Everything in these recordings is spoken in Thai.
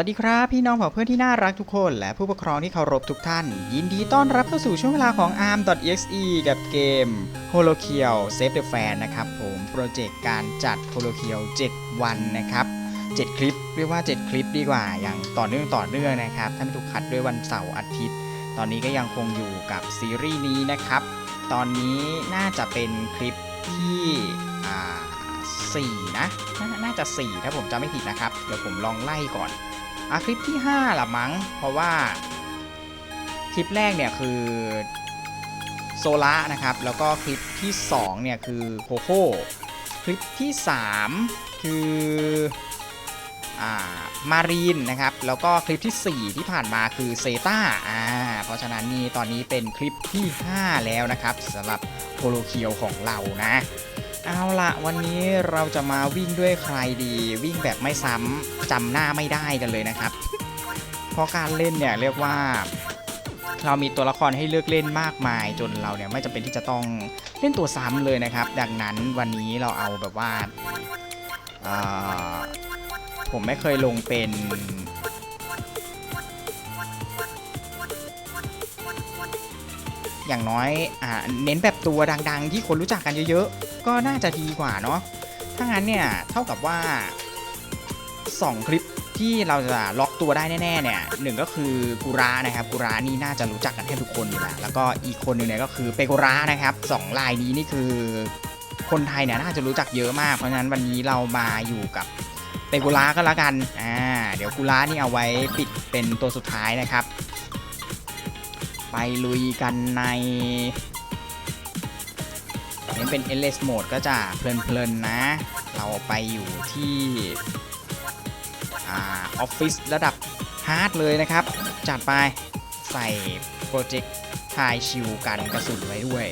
สวัสดีครับ พี่น้องเผ่าเพื่อนที่น่ารักทุกคน และผู้ปกครองที่เคารพทุกท่าน ยินดีต้อนรับเข้าสู่ช่วงเวลาของ arm.exe กับเกม h o l o k i e l Save the Fan นะครับผมโปรเจกต์การจัด h o l o k i e l 7 วันนะครับ 7 คลิปเรียกว่า 7 คลิปดีกว่า อย่างต่อเนื่องต่อเนื่องนะครับถ้าไม่ถูกคัดด้วยวันเสาร์อาทิตย์ ตอนนี้ก็ยังคงอยู่กับซีรีส์นี้นะครับ ตอนนี้น่าจะเป็นคลิปที่อ่าสี่นะน,น่าจะ 4 ถ้าผมจำไม่ผิดนะครับ เดี๋ยวผมลองไล่ก่อน อะคลิปที่5ละมั้ง เพราะว่าคลิปแรกเนี่ยคือโซล่านะครับ แล้วก็คลิปที่2เนี่ยคือโคโค่คลิปที่ 3 คืออ่ามารีนนะครับ แล้วก็คลิปทีสี่4 ที่ผ่านมาคือเซตาอ่าเพราะฉะนั้นนี่ตอนนี้เป็นคลิปที่ 5 แล้วนะครับสำหรับโคโลเคียวของเรานะ เอาละวันนี้เราจะมาวิ่งด้วยใครดี วิ่งแบบไม่ซ้ำจำหน้าไม่ได้กันเลยนะครับ เพราะการเล่นเนี่ยเรียกว่า เรามีตัวละครให้เลือกเล่นมากมาย จนเราเนี่ยไม่จำเป็นที่จะต้องเล่นตัวซ้ำเลยนะครับ ดังนั้นวันนี้เราเอาแบบว่าผมไม่เคยลงเป็น อย่างน้อยอ่าเน้นแบบตัวดัง ๆ ที่คนรู้จักกันเยอะๆ ก็น่าจะดีกว่าเนาะถ้างั้นเนี่ยเท่ากับว่า 2 คลิปที่เราจะล็อกตัวได้แน่ๆเนี่ยหนึ่งก็คือกุระนะครับกุระนี่น่าจะรู้จักกันแทบทุกคนอยู่แล้วแล้วก็อีกคนหนึ่งเนี่ยก็คือเปกุระนะครับสองลายนี้นี่คือคนไทยเนี่ยน่าจะรู้จักเยอะมากเพราะฉะนั้นวันนี้เรามาอยู่กับเปกุระก็แล้วกันอ่าเดี๋ยวกุระนี่เอาไว้ปิดเป็นตัวสุดท้ายนะครับ ไปลุยกันในเน้นเป็น LS Mode ก็จะเพลินๆนะ เราไปอยู่ที่ออฟฟิศระดับฮาร์ดเลยนะครับ จัดไปใส่โปรเจกต์ทายชิวกันกระสุนไว้ด้วย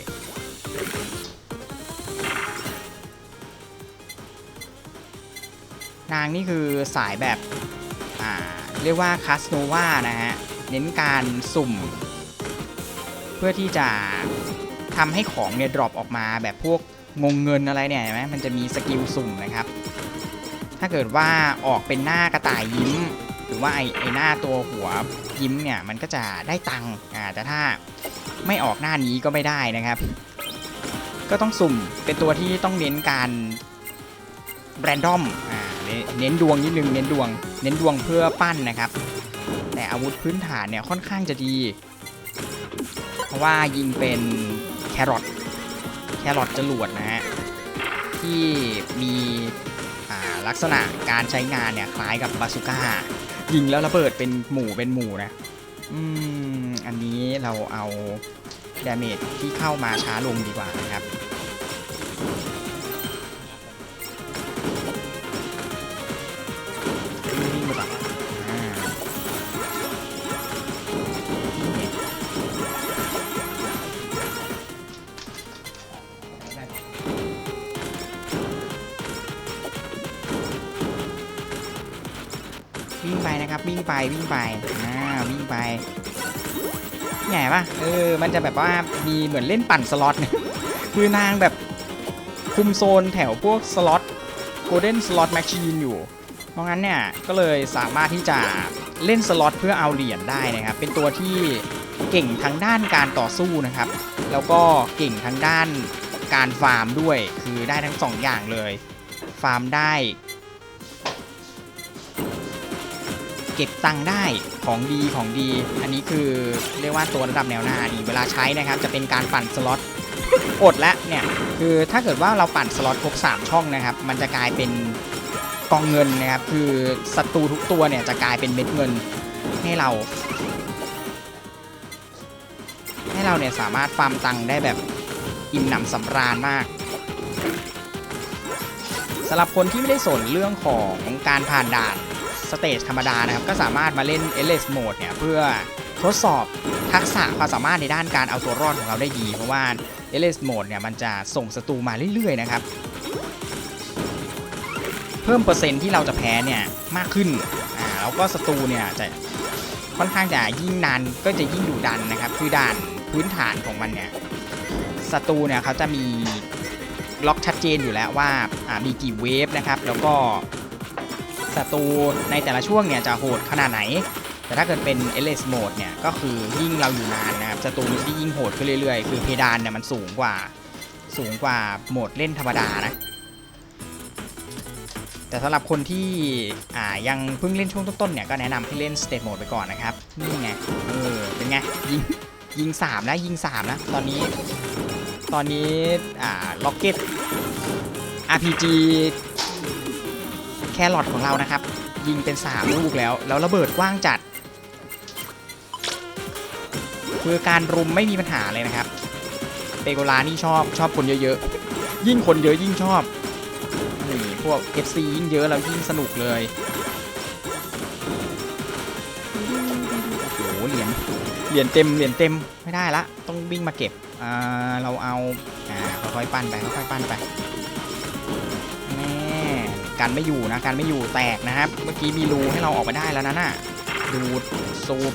นางนี่คือสายแบบ อ่า เรียกว่าคาสโนวานะฮะ เน้นการสุ่ม เพื่อที่จะทำให้ของเนี่ยดรอปออกมาแบบพวกงงเงินอะไรเนี่ยเห็นไหมมันจะมีสกิลสุ่มนะครับ ถ้าเกิดว่าออกเป็นหน้ากระต่ายยิ้ม หรือว่าไอไอหน้าตัวหัวยิ้มเนี่ยมันก็จะได้ตังค์อ่าแต่ถ้าไม่ออกหน้านี้ก็ไม่ได้นะครับ ก็ต้องสุ่มเป็นตัวที่ต้องเน้นการแรนดอมอ่าเน้นดวงนิดนึงเน้นดวง เน้นดวงเพื่อปั้นนะครับ แต่อาวุธพื้นฐานเนี่ยค่อนข้างจะดี ว่ายิงเป็นแครอทแครอทจรวดนะฮะที่มีลักษณะการใช้งานเนี่ยคล้ายกับบาสุก้ายิงแล้วระเบิดเป็นหมู่เป็นหมู่นะอืมอันนี้เราเอาดาเมจที่เข้ามาช้าลงดีกว่านะครับ ไปนะครับ วิ่งไปวิ่งไปอ่าวิ่งไปใหญ่ปะเออ มันจะแบบว่ามีเหมือนเล่นปั่นสล็อตเนี่ยคือนางแบบคุมโซนแถวพวกสล็อตโกลเด้นสล็อตแมชชีนอยู่ เพราะงั้นเนี่ยก็เลยสามารถที่จะเล่นสล็อตเพื่อเอาเหรียญได้นะครับ เป็นตัวที่เก่งทางด้านการต่อสู้นะครับ แล้วก็เก่งทางด้านการฟาร์มด้วย คือได้ทั้งสองอย่างเลย ฟาร์มได้ เก็บตังค์ได้ของดีของดี อันนี้คือเรียกว่าตัวระดับแนวหน้าดีเวลาใช้นะครับ จะเป็นการปั่นสล็อตอดแล้วเนี่ยคือถ้าเกิดว่าเราปั่นสล็อตครบ3 ช่องนะครับ มันจะกลายเป็นกองเงินนะครับ คือศัตรูทุกตัวเนี่ยจะกลายเป็นเม็ดเงินให้เรา ให้เราเนี่ยสามารถฟาร์มตังค์ได้แบบอิ่มหนำสำราญมากสำหรับคนที่ไม่ได้สนเรื่องของการผ่านด่าน สเตจธรรมดานะครับ ก็สามารถมาเล่น LS Mode เนี่ย เพื่อทดสอบทักษะความสามารถในด้านการเอาตัวรอดของเราได้ดี เพราะว่า LS Mode เนี่ย มันจะส่งศัตรูมาเรื่อยๆ นะครับ เพิ่มเปอร์เซ็นต์ที่เราจะแพ้เนี่ย มากขึ้นอ่าแล้วก็ศัตรูเนี่ยจะค่อนข้างจะยิ่งนานก็จะยิ่งดุดันนะครับ คือด่านพื้นฐานของมันเนี่ยศัตรูเนี่ยเขาจะมีล็อกชัดเจนอยู่แล้วว่าอ่ามีกี่เวฟนะครับ แล้วก็ ศัตรูในแต่ละช่วงเนี่ยจะโหดขนาดไหน แต่ถ้าเกิดเป็น LS Mode เนี่ยก็คือยิ่งเราอยู่นานนะครับศัตรูมันจะยิ่งโหดขึ้นเรื่อยๆ คือเพดานเนี่ยมันสูงกว่าสูงกว่าโหมดเล่นธรรมดานะแต่สำหรับคนที่อ่ายังเพิ่งเล่นช่วงต้นๆเนี่ยก็แนะนำให้เล่น State Mode ไปก่อนนะครับ นี่ไง เออ เป็นไง ยิงยิง3แล้วยิง3นะ ตอนนี้ ตอนนี้ อ่าล็อกเก็ต RPG ครอทของเรานะครับ ยิงเป็น3ลูกแล้ว แล้วระเบิดกว้างจัด คือการรุมไม่มีปัญหาเลยนะครับเปโกลานี่ชอบชอบคนเยอะๆ ยิ่งคนเยอะยิ่งชอบนี่พวก FC ยิ่งเยอะแล้วยิ่งสนุกเลยโอ้โหเหรียญเหรียญเต็มเหรียญเต็มไม่ได้ละ ต้องวิ่งมาเก็บอ่าเราเอาอ่าค่อยๆปั้นไปค่อยๆปั้นไป กันไม่อยู่นะกันไม่อยู่แตกนะครับ เมื่อกี้มีรูให้เราออกไปได้แล้วนะน่ะดูดสูบ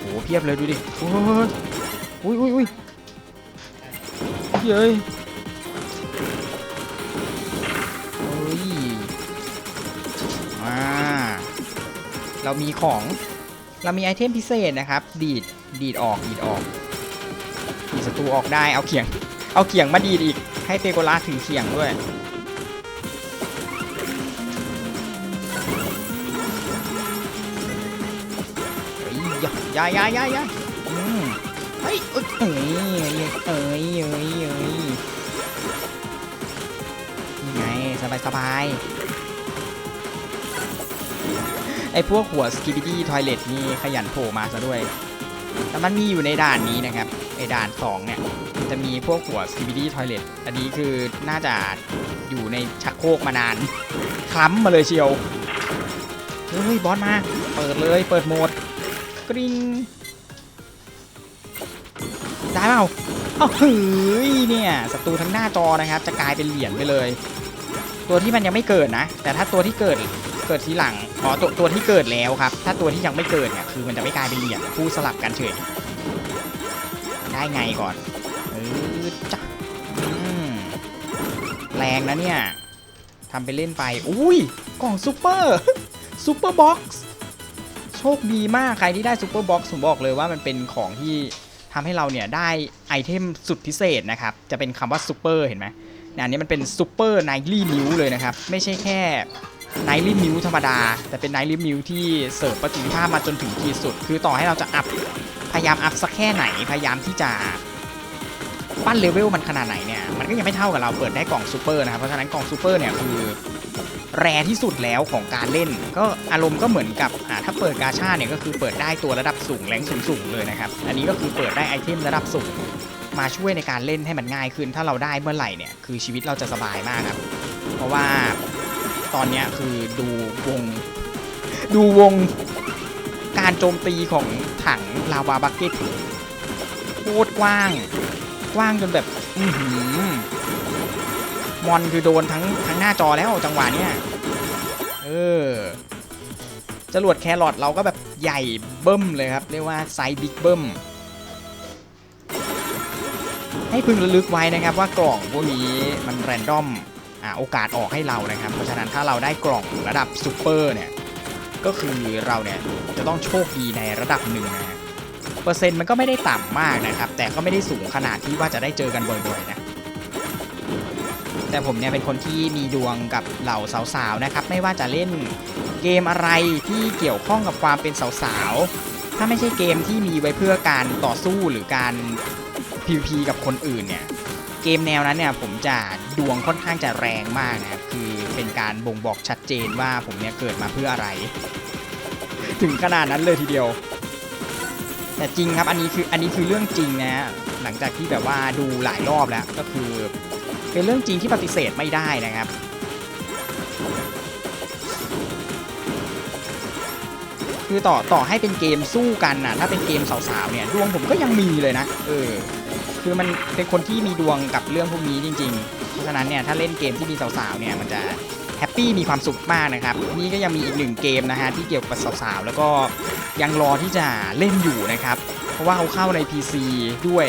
โอ้โหเพียบเลยดูดิโอ้ยอุ้ยอุ้ยอุ้ยเฮ้ยเฮ้ยมาเรามีของเรามีไอเทมพิเศษนะครับ ดีด ดีดออกดีดออกดีดศัตรูออกได้เอาเขียง เอาเขียงมาดีดอีก ให้เปโกลาถือเขียงด้วยเฮ้ยอย่าย่าย่าย่าอย่าอืมเฮ้ยเอ้ยเอ้ยเอ้ยเอ้ยเอ้ยไงสบายสบายไอพวกหัวสกิบิดี้ทอยเลทนี่ขยันโผล่มาซะด้วย แต่มันมีอยู่ในด่านนี้นะครับไอด่าน 2 เนี่ย จะมีพวกหัวสกิบิดี้ทอยเลทอันนี้คือน่าจะอยู่ในชักโครกมานาน คล้ำมาเลยเชียว เฮ้ย บอสมา เปิดเลย เปิดโหมด กริ๊งได้เปล่าอ้าวเฮ้ยเนี่ยศัตรูทั้งหน้าจอนะครับ จะกลายเป็นเหรียญไปเลย ตัวที่มันยังไม่เกิดนะ แต่ถ้าตัวที่เกิด เกิดทีหลังอ๋อตัวตัวที่เกิดแล้วครับ ถ้าตัวที่ยังไม่เกิดเนี่ยคือมันจะไม่กลายเป็นเหรียญคู่สลับกันเฉยได้ไงก่อนเออจ้ะแรงนะเนี่ยทำไปเล่นไป อุ้ยกล่องซูเปอร์ซูเปอร์บ็อกซ์โชคดีมากใครที่ได้ซูเปอร์บ็อกซ์ผมบอกเลยว่ามันเป็นของที่ทำให้เราเนี่ยได้ไอเทมสุดพิเศษนะครับ จะเป็นคำว่าซูเปอร์เห็นไหมเนี่ยอันนี้มันเป็นซูเปอร์ไนลี่นิวเลยนะครับ ไม่ใช่แค่ ไนท์ลี่นิวธรรมดา แต่เป็นไนท์ลี่นิวที่เสิร์ฟประสิทธิภาพมาจนถึงขีดสุด คือต่อให้เราจะอัพ พยายามอัพสักแค่ไหน พยายามที่จะปั้นเลเวลมันขนาดไหนเนี่ย มันก็ยังไม่เท่ากับเราเปิดได้กล่องซูเปอร์นะครับ เพราะฉะนั้นกล่องซูเปอร์เนี่ยคือแรที่สุดแล้วของการเล่น ก็อารมณ์ก็เหมือนกับถ้าเปิดกาชาเนี่ยก็คือเปิดได้ตัวระดับสูงแรงสูงๆเลยนะครับ อันนี้ก็คือเปิดได้ไอเทมระดับสูงมาช่วยในการเล่นให้มันง่ายขึ้น ถ้าเราได้เมื่อไหร่เนี่ยคือชีวิตเราจะสบายมากครับ เพราะว่า ตอนนี้คือดูวง ดูวงการโจมตีของถังลาวาบักเก็ตโคตรกว้าง กว้างจนแบบ อือหือมอนคือโดนทั้งทั้งหน้าจอแล้วจังหวะเนี้ยเออจรวดแครอทเราก็แบบใหญ่เบิ้มเลยครับ เรียกว่าไซส์บิ๊กเบิ้มให้พึงระลึกไว้นะครับว่ากล่องพวกนี้มันแรนดอม โอกาสออกให้เรานะครับ เพราะฉะนั้นถ้าเราได้กล่องระดับซูเปอร์เนี่ยก็คือเราเนี่ยจะต้องโชคดีในระดับหนึ่งนะฮะเปอร์เซ็นต์มันก็ไม่ได้ต่ำมากนะครับ แต่ก็ไม่ได้สูงขนาดที่ว่าจะได้เจอกันบ่อยๆนะแต่ผมเนี่ยเป็นคนที่มีดวงกับเหล่าสาวๆนะครับ ไม่ว่าจะเล่นเกมอะไรที่เกี่ยวข้องกับความเป็นสาวๆถ้าไม่ใช่เกมที่มีไว้เพื่อการต่อสู้หรือการ PVP กับคนอื่นเนี่ย เกมแนวนั้นเนี่ยผมจะดวงค่อนข้างจะแรงมากนะครับคือเป็นการบ่งบอกชัดเจนว่าผมเนี่ยเกิดมาเพื่ออะไร ถึงขนาดนั้นเลยทีเดียว แต่จริงครับอันนี้คืออันนี้คือเรื่องจริงนะหลังจากที่แบบว่าดูหลายรอบแล้วก็คือ เป็นเรื่องจริงที่ปฏิเสธไม่ได้นะครับคือต่อต่อให้เป็นเกมสู้กันนะถ้าเป็นเกมสาวๆเนี่ยดวงผมก็ยังมีเลยนะ เออ คือมันเป็นคนที่มีดวงกับเรื่องพวกนี้จริง ๆ เพราะฉะนั้นเนี่ยถ้าเล่นเกมที่มีสาวๆเนี่ยมันจะแฮปปี้มีความสุขมากนะครับ นี่ก็ยังมีอีกหนึ่งเกมนะฮะที่เกี่ยวกับสาวๆแล้วก็ยังรอที่จะเล่นอยู่นะครับ เพราะว่าเขาเข้าใน PC ด้วย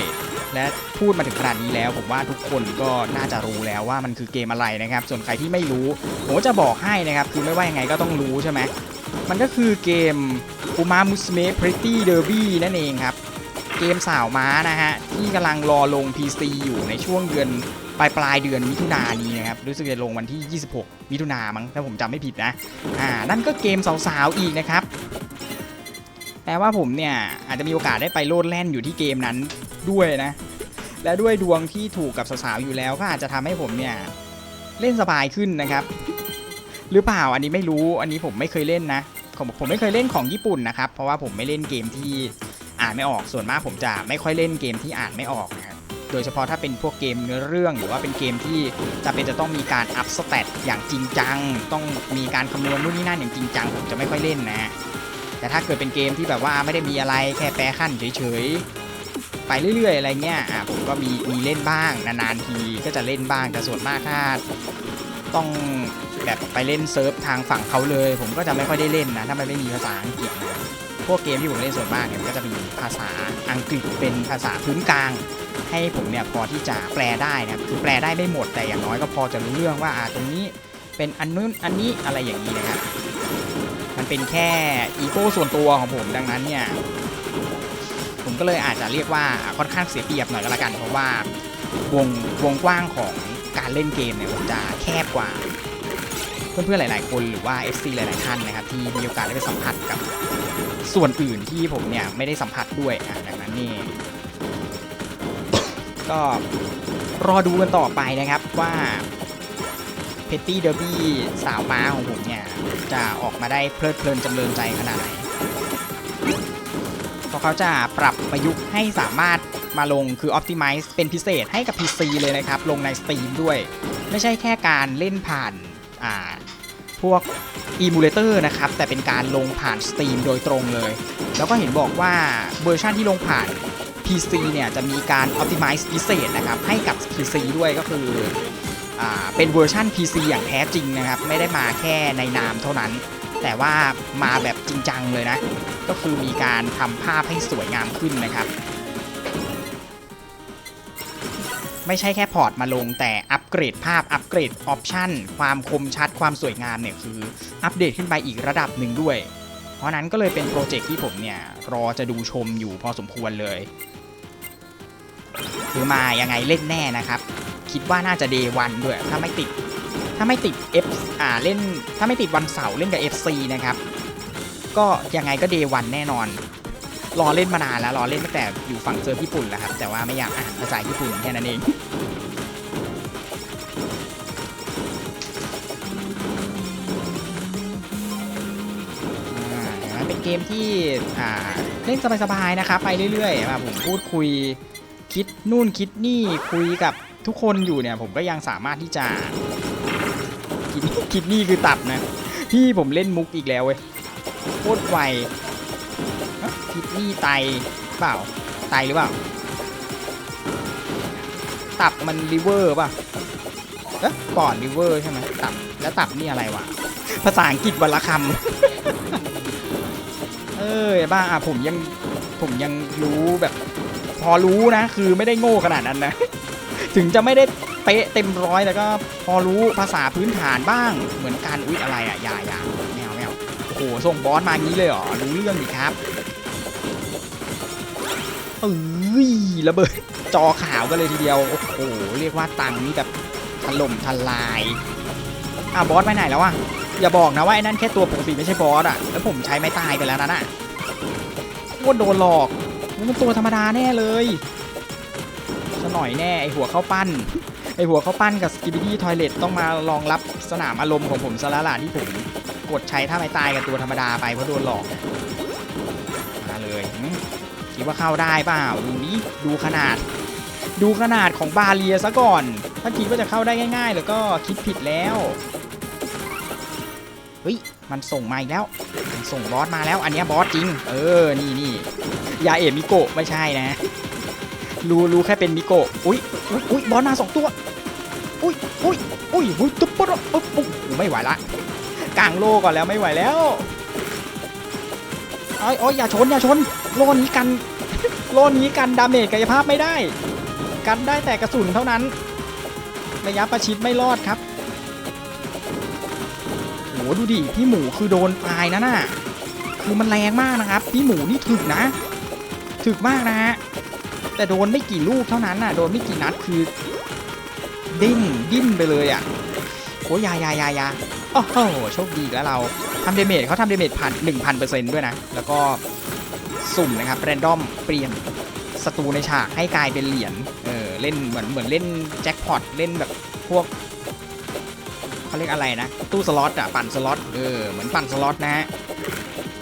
และพูดมาถึงขนาดนี้แล้ว ผมว่าทุกคนก็น่าจะรู้แล้วว่ามันคือเกมอะไรนะครับ ส่วนใครที่ไม่รู้ผมจะบอกให้นะครับ คือไม่ว่ายังไงก็ต้องรู้ใช่ไหมมันก็คือเกม u m a m u s m e Pretty Derby นั่นเองครับ เกมสาวม้านะฮะ ที่กำลังรอลง PC อยู่ในช่วงเดือนปลายปลายเดือนมิถุนายนนี้นะครับ รู้สึกจะลงวันที่ 26 มิถุนายนมั้งถ้าผมจำไม่ผิดนะ อ่า นั่นก็เกมสาวๆอีกนะครับ แต่ว่าผมเนี่ย อาจจะมีโอกาสได้ไปโลดแล่นอยู่ที่เกมนั้นด้วยนะ และด้วยดวงที่ถูกกับสาวๆอยู่แล้วก็อาจจะทำให้ผมเนี่ย เล่นสบายขึ้นนะครับ หรือเปล่าอันนี้ไม่รู้อันนี้ผมไม่เคยเล่นนะผมผมไม่เคยเล่นของญี่ปุ่นนะครับ เพราะว่าผมไม่เล่นเกมที่ อ่านไม่ออกส่วนมากผมจะไม่ค่อยเล่นเกมที่อ่านไม่ออกนะครับโดยเฉพาะถ้าเป็นพวกเกมเนื้อเรื่องหรือว่าเป็นเกมที่จะเป็นจะต้องมีการอัพสเตตอย่างจริงจัง ต้องมีการคำนวณนู่นนี่นั่นอย่างจริงจังผมจะไม่ค่อยเล่นนะ แต่ถ้าเกิดเป็นเกมที่แบบว่าไม่ได้มีอะไรแค่แปรขั้นเฉยๆ ไปเรื่อยๆ อะไรเงี้ยอะผมก็มีมีเล่นบ้างนานๆทีก็จะเล่นบ้างแต่ส่วนมากถ้าต้องแบบไปเล่นเซิร์ฟทางฝั่งเขาเลย ผมก็จะไม่ค่อยได้เล่นนะถ้ามันไม่มีภาษาอังกฤษนะ พวกเกมที่ผมเล่นส่วนมากเนี่ยมันก็จะมีภาษาอังกฤษเป็นภาษาพื้นกลาง ให้ผมเนี่ยพอที่จะแปลได้นะครับคือแปลได้ไม่หมดแต่อย่างน้อยก็พอจะรู้เรื่องว่าอ่าตรงนี้เป็นอันนู้นอันนี้อะไรอย่างนี้นะครับ มันเป็นแค่อีโก้ส่วนตัวของผมดังนั้นเนี่ยผมก็เลยอาจจะเรียกว่าค่อนข้างเสียเปรียบหน่อยก็แล้วกัน เพราะว่าวงวงกว้างของการเล่นเกมเนี่ยผมจะแคบกว่าเพื่อนๆหลาย ๆ คนหรือว่า FC หลาย ๆ ท่านนะครับที่มีโอกาสได้ไปสัมผัสกับ ส่วนอื่นที่ผมเนี่ยไม่ได้สัมผัสด้วยอะดังนั้นนี่ก็รอดูกันต่อไปนะครับว่าเพตตี้เดอร์บี้สาวม้าของผมเนี่ย จะออกมาได้เพลิดเพลินจำเริญใจขนาดไหนเพราะเขาจะปรับประยุกต์ให้สามารถมาลงคือ Optimize เป็นพิเศษให้กับ PC เลยนะครับ ลงใน Steam ด้วย ไม่ใช่แค่การเล่นผ่านอ่าพวก Emulator นะครับ แต่เป็นการลงผ่าน Steam โดยตรงเลย แล้วก็เห็นบอกว่าเวอร์ชันที่ลงผ่าน PC เนี่ยจะมีการ Optimize พิเศษนะครับ ให้กับ PC ด้วยก็คืออเป็นเวอร์ชัน PC อย่างแท้จริงนะครับ ไม่ได้มาแค่ในนามเท่านั้น แต่ว่ามาแบบจริงจังเลยนะ ก็คือมีการทำภาพให้สวยงามขึ้นนะครับ ไม่ใช่แค่พอร์ตมาลง แต่อัปเกรดภาพอัปเกรดออปชันความคมชัดความสวยงามเนี่ยคืออัปเดตขึ้นไปอีกระดับหนึ่งด้วย เพราะนั้นก็เลยเป็นโปรเจกต์ที่ผมเนี่ยรอจะดูชมอยู่พอสมควรเลย คือมายังไงเล่นแน่นะครับ คิดว่าน่าจะ day วันด้วยถ้าไม่ติด ถ้าไม่ติด F อ่าเล่น ถ้าไม่ติดวันเสาร์เล่นกับ FC นะครับ ก็ยังไงก็ day วันแน่นอน รอเล่นมานานแล้วรอเล่นตั้งแต่อยู่ฝั่งเซิร์ฟญี่ปุ่นแล้วครับ แต่ว่าไม่อยากอ่านภาษาญี่ปุ่นแค่นั้นเองอ่าเป็นเกมที่อ่าเล่นสบายๆนะครับไปเรื่อยๆมาผมพูดคุยคิดนู่นคิดนี่คุยกับทุกคนอยู่เนี่ย ผมก็ยังสามารถที่จะคิดคิดนี่คือตับนะ พี่ผมเล่นมุกอีกแล้วเว้ยโคตรไว คิดนี่ไตเปล่า ไตหรือเปล่า ตับมันริเวอร์ป่ะเอ๊ะปอดริเวอร์ใช่ไหมตับ แล้วตับนี่อะไรวะ ภาษาอังกฤษวันละคำเอ้ยบ้าอะผมยัง ผมยังรู้แบบ พอรู้นะ คือไม่ได้โง่ขนาดนั้นนะ ถึงจะไม่ได้เป๊ะเต็มร้อยแต่ก็พอรู้ภาษาพื้นฐานบ้าง เหมือนการอุ๊ยอะไรอะอย่าอย่าแมวแมวโอ้โหส่งบอสมางี้เลยเหรอ รู้เรื่องดิครับ เอ้ยระเบิดจอขาวกันเลยทีเดียว โอ้โห เรียกว่าตังนี่แบบถล่มทลายอ้าบอสไปไหนแล้วอะ อย่าบอกนะว่าไอ้นั่นแค่ตัวปกติไม่ใช่บอสอะ แล้วผมใช้ไม้ตายไปแล้วนั่นอะโคตรโดนหลอกมันตัวธรรมดาแน่เลยจะหน่อยแน่ไอหัวเข้าปั้น ไอหัวเข้าปั้นกับสกิบิดี้ทอยเลตต้องมารองรับสนามอารมณ์ของผมซะแล้วล่ะที่ผมกดใช้ท่าไม้ตายกับตัวธรรมดาไปเพราะโดนหลอก คิดว่าเข้าได้เปล่าดูนี้ดูขนาด ดูขนาดของบาเลียซะก่อน ถ้าคิดว่าจะเข้าได้ง่าย ๆ แล้วก็คิดผิดแล้วเฮ้ยมันส่งมาอีกแล้วมันส่งบอสมาแล้ว อันนี้บอสจริง เออนี่นี่ยาเอะมิโกะไม่ใช่นะ รู้รู้แค่เป็นมิโกะอุ้ยอุ้ยอุ้ยบอสมาสองตัวอุ้ยอุ้ยอุ้ยอุ้ยตุ๊บปุ๊บปุ๊บปุ๊บอุ๊ยไม่ไหวละกลางโลก่อนแล้วไม่ไหวแล้วโอ้ยโอ้ยอย่าชนอย่าชน โลนี้กัน โล่นี้กันดาเมจกายภาพไม่ได้ กันได้แต่กระสุนเท่านั้น ระยะประชิดไม่รอดครับโหดูดิพี่หมูคือโดนตายนะน่ะคือมันแรงมากนะครับ พี่หมูนี่ถึกนะ ถึกมากนะฮะแต่โดนไม่กี่ลูกเท่านั้นน่ะโดนไม่กี่นัดคือ ดิ้นดิ้นไปเลยอะโอ้ยายายายาโอ้โหโชคดีแล้วเราทำเดเมจเขาทำเดเมจพันหนึ่งพันเปอร์เซ็นต์ด้วยนะ แล้วก็ สุ่มนะครับแรนดอมเปลี่ยนศัตรูในฉากให้กลายเป็นเหรียญเออเล่นเหมือนเหมือนเล่นแจ็คพอตเล่นแบบพวกเขาเรียกอะไรนะ ตู้สล็อตอะปั่นสล็อตเออเหมือนปั่นสล็อตนะฮะ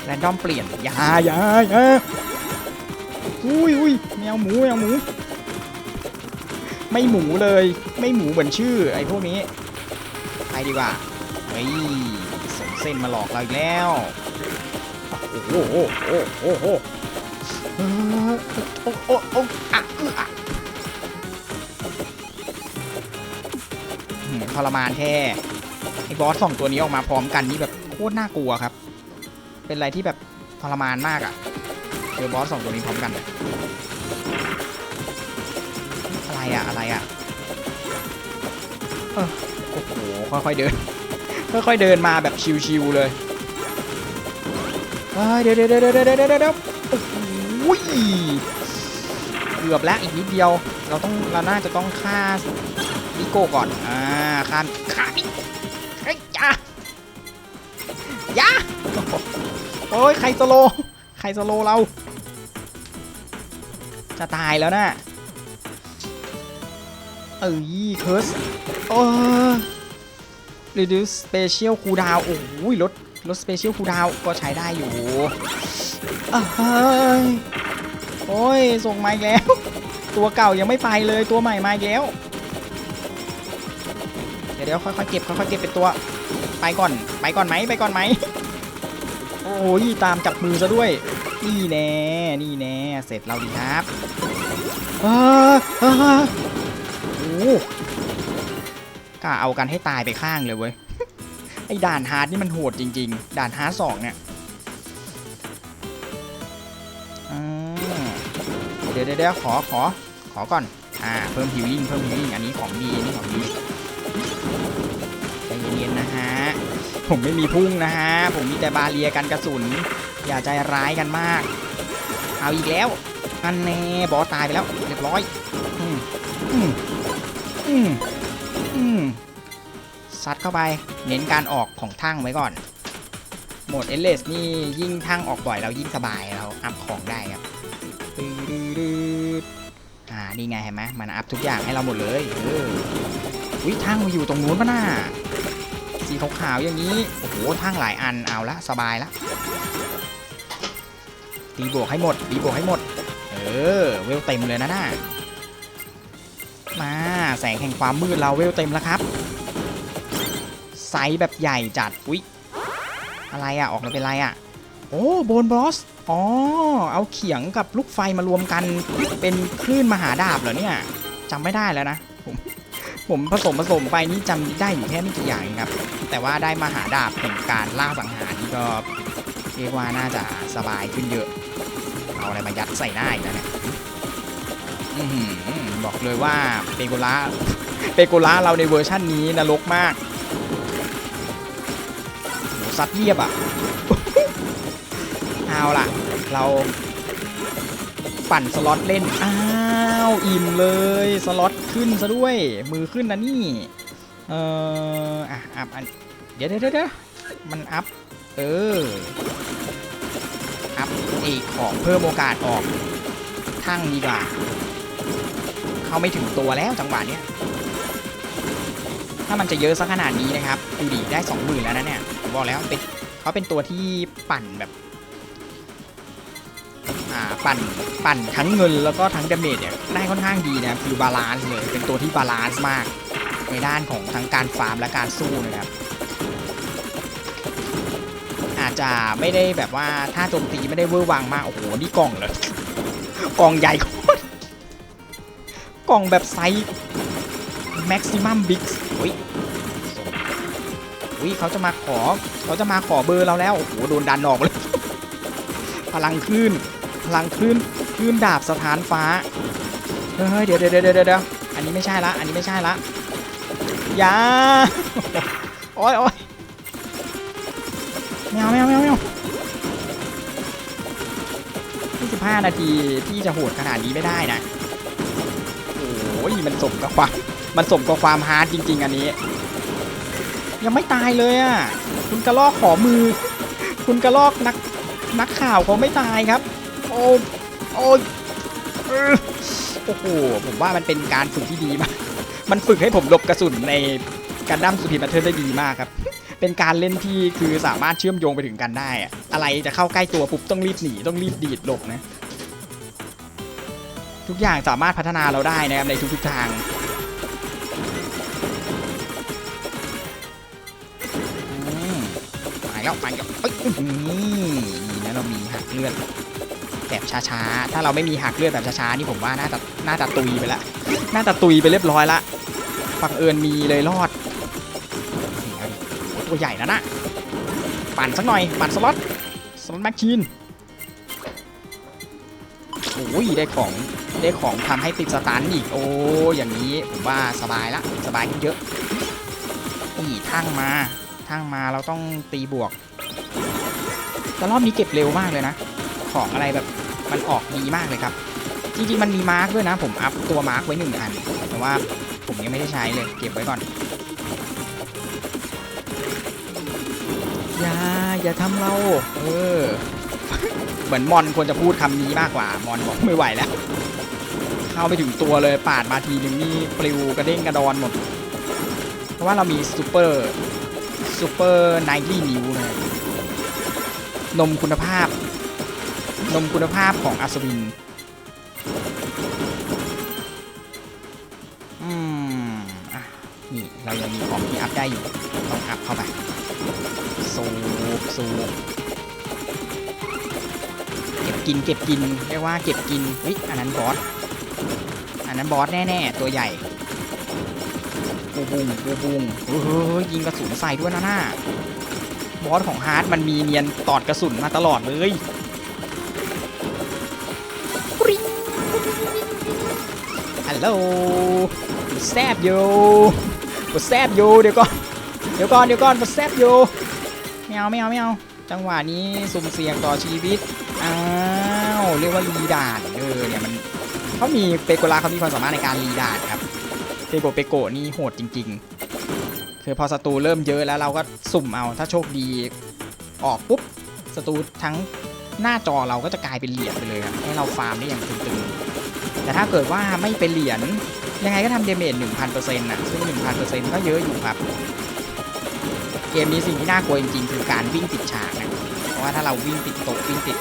แรนดอมเปลี่ยนอยาอยาอยาอุ้ยอุ้ยแมวหมูแมวหมู ไม่หมูเลย ไม่หมูเหมือนชื่อไอ้พวกนี้ไปดีกว่าเฮ้ยส่งเส้นมาหลอกเราอีกแล้วโอ้โหโอ้โหโอ้โห โอ้โอ้โอ้อะอื้ออะหืมทรมานแท้ไอ้บอสสองตัวนี้ออกมาพร้อมกันนี่แบบโคตรน่ากลัวครับ เป็นอะไรที่แบบทรมานมากอะ่ะเจอบอสสองตัวนี้พร้อมกัน อะไรอะอะไรอะเออโอ้โหค่อยๆเดิน ค่อยๆเดินมาแบบชิวๆเลยเอ้ยเดี๋ยวเดี๋ยวเดี๋ยวเดี๋ยวเดี๋ยวเดี๋ยวเดี๋ยวโอ้โห เกือบแล้วอีกนิดเดียว เราต้องเราน่าจะต้องฆ่านิโก้ก่อน อ่าฆ่าฆ่ามิเฮ้ยอย่าย่าโอ้ยใครสโลใครสโลเรา จะตายแล้วนะเอ้ยเคิร์สโอ้ reduce special cooldown โอ้โหลดลด special cooldown ก็ใช้ได้อยู่อ้าวเฮ้ย โอ้ย ส่งมาอีกแล้ว ตัวเก่ายังไม่ไปเลยตัวใหม่มาอีกแล้ว เดี๋ยวเดี๋ยวค่อยๆเก็บค่อยๆเก็บเป็นตัว ไปก่อน ไปก่อนไหมไปก่อนไหมโอ้ยตามจับมือซะด้วย นี่แน่นี่แน่เสร็จเราดีครับเออเออโอ้กล้าเอากันให้ตายไปข้างเลยเว้ยไอ้ด่านฮาร์ดนี่มันโหดจริง ๆ ด่านฮาร์ดสองเนี่ย เดี๋ยวเดี๋ยวขอขอขอก่อน อ่า เพิ่มฮิวลิ่งเพิ่มฮิวลิ่งอันนี้ของดีอันนี้ของดีใจเย็นๆนะฮะ ผมไม่มีพุ่งนะฮะ ผมมีแต่บาเรียกันกระสุน อย่าใจร้ายกันมาก เอาอีกแล้ว อันแน่บอสตายไปแล้วเรียบร้อย อืมอืมอืมอืมซัดเข้าไป เน้นการออกของทั้งไว้ก่อน โหมดเอเลสนี่ยิ่งทั้งออกบ่อยเรายิ่งสบายเราอัพของได้ครับ นี่ไงเห็นไหมมันอัพทุกอย่างให้เราหมดเลยเอออุ้ยทั้งมาอยู่ตรงนู้นปะน่าสีขาวๆอย่างนี้โอ้โหทั้งหลายอันเอาละสบายละตีบวกให้หมดตีบวกให้หมด เออเวลเต็มเลยนะน่ามาแสงแห่งความมืดเราเวลเต็มแล้วครับไซส์แบบใหญ่จัดอุ๊ยอะไรอะออกมาเป็นไรอะโอ้โบนบอส อ๋อ เอาเขียงกับลูกไฟมารวมกันเป็นคลื่นมหาดาบเหรอเนี่ยจำไม่ได้แล้วนะผมผมผสมผสมไปนี่จำได้อยู่แค่ไม่กี่อย่างครับ แต่ว่าได้มหาดาบแห่งการล่าสังหารนี่ก็เรียกว่าน่าจะสบายขึ้นเยอะ เอาอะไรมายัดใส่หน้าอีกแล้วเนี่ยบอกเลยว่าเปโกล่าเปโกล่าเราในเวอร์ชั่นนี้นรกมากซัดเรียบอะ เอาล่ะ เราปั่นสล็อตเล่น อ้าว อิ่มเลย สล็อตขึ้นซะด้วย มือขึ้นนะนี่ เอออะอัพอันเดี๋ยวเดี๋ยวเดี๋ยวมันอัพ เออ อัพไอของเพิ่มโอกาสออก ทั้งดีกว่า เข้าไม่ถึงตัวแล้วจังหวะเนี้ย ถ้ามันจะเยอะสักขนาดนี้นะครับ ดูดิได้สองหมื่นแล้วนะเนี่ย ผมบอกแล้วเป็นเขาเป็นตัวที่ปั่นแบบ ปั่นปั่นทั้งเงินแล้วก็ทั้งดาเมจเนี่ยได้ค่อนข้างดีนะคือบาลานซ์เลยเป็นตัวที่บาลานซ์มาก ในด้านของทั้งการฟาร์มและการสู้นะครับ อาจจะไม่ได้แบบว่าถ้าโจมตีไม่ได้เวอร์วังมากโอ้โหนี่กล่องเลยกล่องใหญ่โคตรกล่องแบบไซส์ maximum big อุ้ยอุ้ยเขาจะมาขอเขาจะมาขอเบอร์เราแล้วโอ้โหโดนดันออกเลยพลังคลื่น พลังคลื่นยื่นดาบสถานฟ้าเฮ้ยเดี๋ยวเดี๋ยวเดี๋ยวเดี๋ยวเดี๋ยวอันนี้ไม่ใช่ละ อันนี้ไม่ใช่ละอย่าโอ้ยโอ้ยแมวแมวแมวแมว25 นาทีที่จะโหดขนาดนี้ไม่ได้นะ โอ้ยมันสมกับความมันสมกับความฮาร์ดจริง ๆ อันนี้ ยังไม่ตายเลยอะ คุณกระลอกขอมือ คุณกระลอกนักนักข่าวเขาไม่ตายครับ อ้โอ้ยโอ้โห ผมว่ามันเป็นการฝึกที่ดีมาก มันฝึกให้ผมหลบกระสุนในการดั้มสุพีมาเทอร์ได้ดีมากครับ เป็นการเล่นที่คือสามารถเชื่อมโยงไปถึงกันได้ อะอะไรจะเข้าใกล้ตัวปุ๊บต้องรีบหนีต้องรีบดีดหลบนะ ทุกอย่างสามารถพัฒนาเราได้นะครับในทุกๆทางมไปแล้วไปแล้วนี่นะเรามีหักเลือด แบบช้าๆ ถ้าเราไม่มีหักเลือดแบบช้าๆ นี่ผมว่าน่าจะน่าจะตุยไปละ น่าจะตุยไปเรียบร้อยละบังเอิญมีเลยรอดโอ้ตัวใหญ่นะนะปั่นสักหน่อย ปั่นสล็อต สล็อตแมชชีนโอ้ยได้ของ ได้ของทำให้ติดสตันอีก โอ้อย่างนี้ผมว่าสบายละ สบายขึ้นเยอะนี่ทั้งมาทั้งมาเราต้องตีบวก แต่รอบนี้เก็บเร็วมากเลยนะ ของอะไรแบบมันออกดีมากเลยครับ จริงๆมันมีมาร์กด้วยนะ ผมอัพตัวมาร์กไว้หนึ่งอัน แต่ว่าผมยังไม่ได้ใช้เลย เก็บไว้ก่อน อย่า อย่าทำเรา เออ เหมือนมอนควรจะพูดคำนี้มากกว่ามอนบอกไม่ไหวแล้ว เข้าไปถึงตัวเลยปาดมาทีนึงนี่ปลิวกระเด้งกระดอนหมด เพราะว่าเรามีซูเปอร์ซูเปอร์ไนกี้นิวนะนมคุณภาพ นมคุณภาพของอัศวินอืมอะนี่ เรายังมีของที่อัพได้อยู่ ต้องอัพเข้าไปสูบสูบเก็บกินเก็บกินเรียกว่าเก็บกินเฮ้ยอันนั้นบอสอันนั้นบอสแน่ๆ ตัวใหญ่ปูบุงปูบุงเฮ้ยยิงกระสุนใส่ด้วยนะหน้าบอสของฮาร์ดมันมีเนียนตอดกระสุนมาตลอดเลย ลโหลแซบโยแซบโยเดี๋ยวก่อนเดี๋ยวก่อนเดี๋ยวก่อนปวดแซบโยไม่เอาไม่เอาไม่เอาจังหวะนี้สุ่มเสี่ยงต่อชีวิตอ้าวเรียกว่ารีดาดเออเนี่ยมันเขามีเปโกลาเขามีความสามารถในการรีดาดครับเปโกเปโกนี่โหดจริง ๆ คือพอศัตรูเริ่มเยอะแล้วเราก็สุ่มเอาถ้าโชคดีออกปุ๊บศัตรูทั้งหน้าจอเราก็จะกลายเป็นเหรียญไปเลยครับให้เราฟาร์มได้อย่างตึงๆ แต่ถ้าเกิดว่าไม่เป็นเหรียญยังไงก็ทำเดเมจ1,000%น่ะซึ่ง1,000%ก็เยอะอยู่ครับ เกมนี้สิ่งที่น่ากลัวจริงๆ คือการวิ่งติดฉากนะ เพราะว่าถ้าเราวิ่งติดโต๊ะวิ่งติด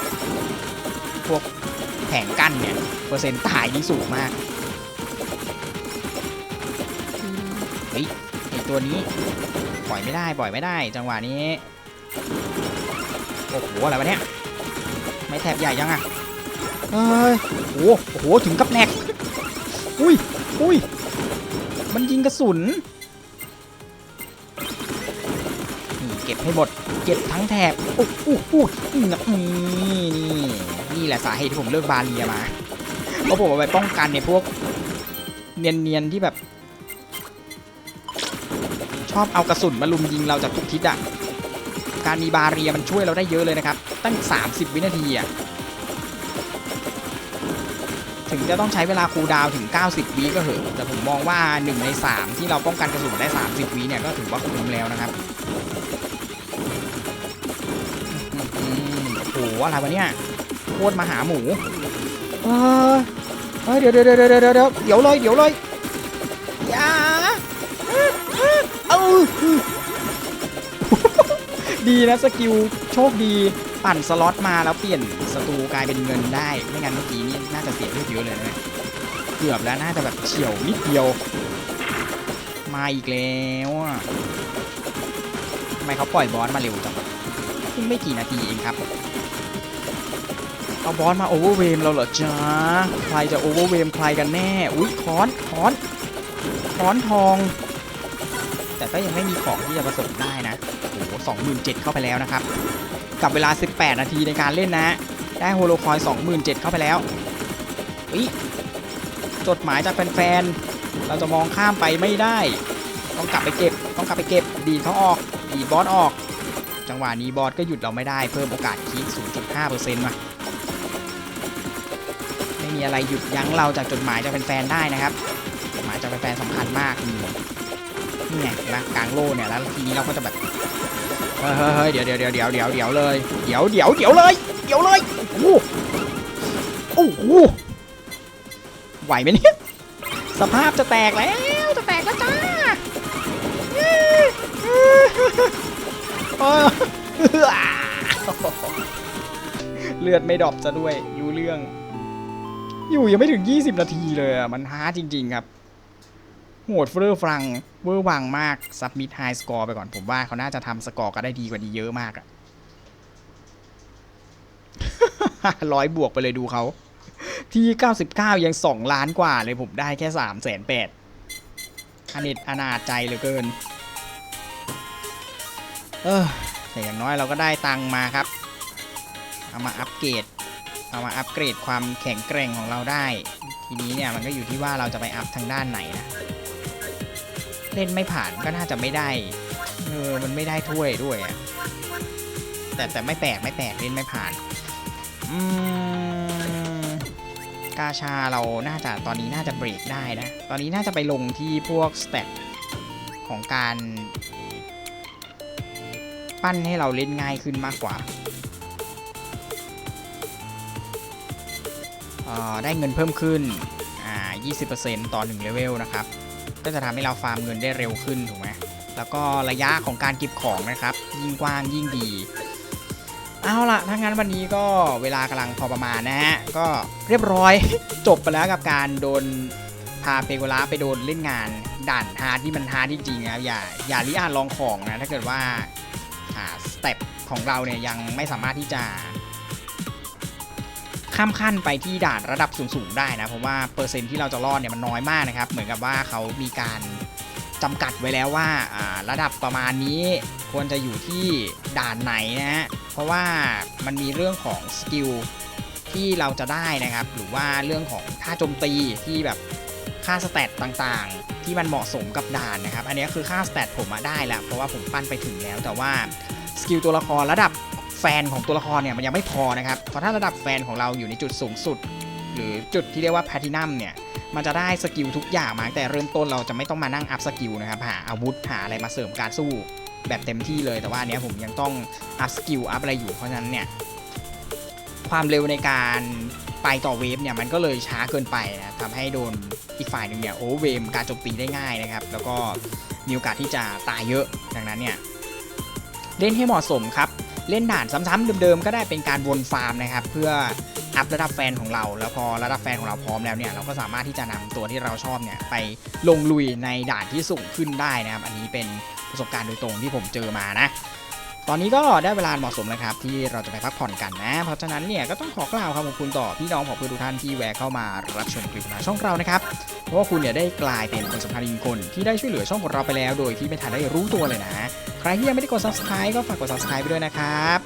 พวกแผงกั้นเนี่ย เปอร์เซ็นต์ตายนี่สูงมากเฮ้ยไอตัวนี้ปล่อยไม่ได้ปล่อยไม่ได้ จังหวะนี้ โอ้โหอะไรวะเนี่ย ไม่แทบใหญ่ยังอะ เฮ้ยโอ้โห ถึงกับแหลกอุ้ยอุ้ย มันยิงกระสุน เก็บให้หมด เก็บทั้งแถบอู้อู้อู้นี่นี่นี่แหละสาเหตุที่ผมเลิกบาเรียมา เพราะผมเอาไปป้องกันในพวก เนียนๆที่แบบ ชอบเอากระสุนมาลุมยิงเราจากทุกทิศอะ การมีบาเรียมันช่วยเราได้เยอะเลยนะครับ ตั้ง 30 วินาทีอะ ถึงจะต้องใช้เวลาคูลดาวน์ถึง 90 วิก็เหอะแต่ผมมองว่า 1 ใน 3 ที่เราป้องกันกระสุนได้ 30 วิเนี่ยก็ถือว่าคุ้มแล้วนะครับโอ้โหอะไรวะเนี่ยโคตรมาหาหมูเออเฮ้ยเดี๋ยวเดี๋ยวเดี๋ยวเดี๋ยวเดี๋ยวเดี๋ยวเลยเดี๋ยวเลยอย่าเอาดีนะสกิลโชคดี ปั่นสล็อตมาแล้วเปลี่ยนศัตรูกลายเป็นเงินได้ ไม่งั้นเมื่อกี้นี่น่าจะเสียเลือดเยอะเลยนะเกือบแล้วน่าจะแบบเฉียวนิดเดียว มาอีกแล้วทำไมเขาปล่อยบอสมาเร็วจังเพิ่งไม่กี่นาทีเองครับ เอาบอสมาโอเวอร์เวมเราเหรอจ๊ะ ใครจะโอเวอร์เวมใครกันแน่ อุ้ยค้อนค้อนค้อนทอง แต่ก็ยังไม่มีของที่จะผสมได้นะ โอ้โหสองหมื่นเจ็ดเข้าไปแล้วนะครับ กับเวลา 18 นาทีในการเล่นนะ ได้โฮโลคอยสองหมื่นเข้าไปแล้วอุ๊ยจดหมายจากแฟนๆ เราจะมองข้ามไปไม่ได้ ต้องกลับไปเก็บ ต้องกลับไปเก็บ ดีเขาออก ดีบอสออก จังหวะนี้บอสก็หยุดเราไม่ได้ เพิ่มโอกาสคีก0.5%มาไม่มีอะไรหยุดยั้งเราจากจดหมายจากแฟนๆ ได้นะครับ จดหมายจากแฟนๆสำคัญมากนี่ไงนไหมกลางโล่เนี่ย แล้วทีนี้เราก็จะแบบ เฮ้ยเดี๋ยวเดี๋ยวเดี๋ยวเดี๋ยวเดี๋ยวเดี๋ยวเลยเดี๋ยวเดี๋ยวเดี๋ยวเลยเดี๋ยวเลยโอ้โหโอ้โหไหวไหมเนี่ยสภาพจะแตกแล้วจะแตกแล้วจ้าเลือดไม่ดอปจะด้วยรู้เรื่อง อยู่ยังไม่ถึง 20 นาทีเลยอะมันฮาจริง ๆ ครับ โหดเฟอร์ฟรังเวอร์วังมากซับมิดไฮสกอร์ไปก่อนผมว่าเขาน่าจะทำสกอร์ก็ได้ดีกว่านี้เยอะมากอะร้อยบวกไปเลยดูเขา ที่ 99 ยัง 2 ล้านกว่าเลยผมได้แค่3แสนแปดอนิจอนาจใจเหลือเกิน เออแต่อย่างน้อยเราก็ได้ตังมาครับ เอามาอัปเกรด เอามาอัปเกรดความแข็งแกร่งของเราได้ ทีนี้เนี่ยมันก็อยู่ที่ว่าเราจะไปอัพทางด้านไหนนะ เล่นไม่ผ่านก็น่าจะไม่ได้เออมันไม่ได้ถ้วยด้วยอะแต่แต่ไม่แปลกไม่แปลกเล่นไม่ผ่านอืมกาชาเราน่าจะตอนนี้น่าจะเบรกได้นะ ตอนนี้น่าจะไปลงที่พวกสเตตของการปั้นให้เราเล่นง่ายขึ้นมากกว่าออได้เงินเพิ่มขึ้น อ่า 20%ต่อ1เลเวลนะครับ ก็จะทำให้เราฟาร์มเงินได้เร็วขึ้นถูกไหมแล้วก็ระยะของการเก็บของนะครับ ยิ่งกว้างยิ่งดี เอาล่ะถ้างั้นวันนี้ก็เวลากำลังพอประมาณนะฮะก็เรียบร้อย จบไปแล้วกับการโดนพาเปโกลาไปโดนเล่นงานด่านฮาร์ดที่มันฮาร์ดจริงๆนะอย่าอย่าลิอาลองของนะ ถ้าเกิดว่าอ่าสเต็ปของเราเนี่ยยังไม่สามารถที่จะ ข้ามขั้นไปที่ด่านระดับสูงๆได้นะเพราะว่าเปอร์เซ็นที่เราจะรอดเนี่ยมันน้อยมากนะครับ เหมือนกับว่าเขามีการจำกัดไว้แล้วว่าระดับประมาณนี้ควรจะอยู่ที่ด่านไหนนะฮะเพราะว่ามันมีเรื่องของสกิลที่เราจะได้นะครับ หรือว่าเรื่องของค่าโจมตีที่แบบค่าสเตตต่างๆ ที่มันเหมาะสมกับด่านนะครับ อันนี้คือค่าสเตตผมมาได้แล้วเพราะว่าผมปั้นไปถึงแล้ว แต่ว่าสกิลตัวละครระดับ ฟนของตัวละครเนี่ยมันยังไม่พอนะครับ เพราะถ้าระดับแฟนของเราอยู่ในจุดสูงสุด หรือจุดที่เรียกว่าแพทินัมเนี่ยมันจะได้สกิลทุกอย่างมาแต่เริ่มต้นเราจะไม่ต้องมานั่งอัพสกิลนะครับหาอาวุธหาอะไรมาเสริมการสู้แบบเต็มที่เลยแต่ว่าเนี้ยผมยังต้องอัพสกิลอัพอะไรอยู่เพราะฉะนั้นเนี่ยความเร็วในการไปต่อเวฟเนี่ยมันก็เลยช้าเกินไปนะทำให้โดนอีกฝ่ายหนึ่งเนี่ยโอเวอร์เวมการโจมตีได้ง่ายนะครับ แล้วก็มีโอกาสที่จะตายเยอะดังนั้นเนี่ยเล่นให้เหมาะสมครับ เล่นด่านซ้ำๆเดิมๆก็ได้เป็นการวนฟาร์มนะครับเพื่ออัพระดับแฟนของเรา แล้วพอระดับแฟนของเราพร้อมแล้วเนี่ยเราก็สามารถที่จะนำตัวที่เราชอบเนี่ยไปลงลุยในด่านที่สูงขึ้นได้นะครับอันนี้เป็นประสบการณ์โดยตรงที่ผมเจอมานะ ตอนนี้ก็ได้เวลาเหมาะสมแล้วครับที่เราจะไปพักผ่อนกันนะ เพราะฉะนั้นเนี่ยก็ต้องขอกล่าวคำขอบคุณต่อพี่น้องของเพื่อนทุกท่านที่แวะเข้ามารับชมคลิปของช่องเรานะครับ เพราะว่าคุณเนี่ยได้กลายเป็นคนสำคัญอีกคนที่ได้ช่วยเหลือช่องของเราไปแล้ว โดยที่ไม่ทันได้รู้ตัวเลยนะ ใครที่ยังไม่ได้กด subscribe ก็ฝากกด subscribe ไปด้วยนะครับ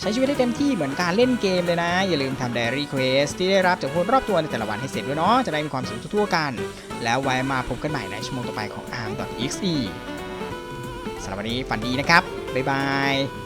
ใช้ชีวิตได้เต็มที่เหมือนการเล่นเกมเลยนะ อย่าลืมทำ diary quest ที่ได้รับจากคนรอบตัวในแต่ละวันให้เสร็จด้วยเนาะจะได้มีความสุขทั่วๆกัน แล้วไว้มาพบกันใหม่ในชั่วโมงต่อไปของ arm.exe สำหรับวันนี้ฝันดีนะครับ บ๊ายบาย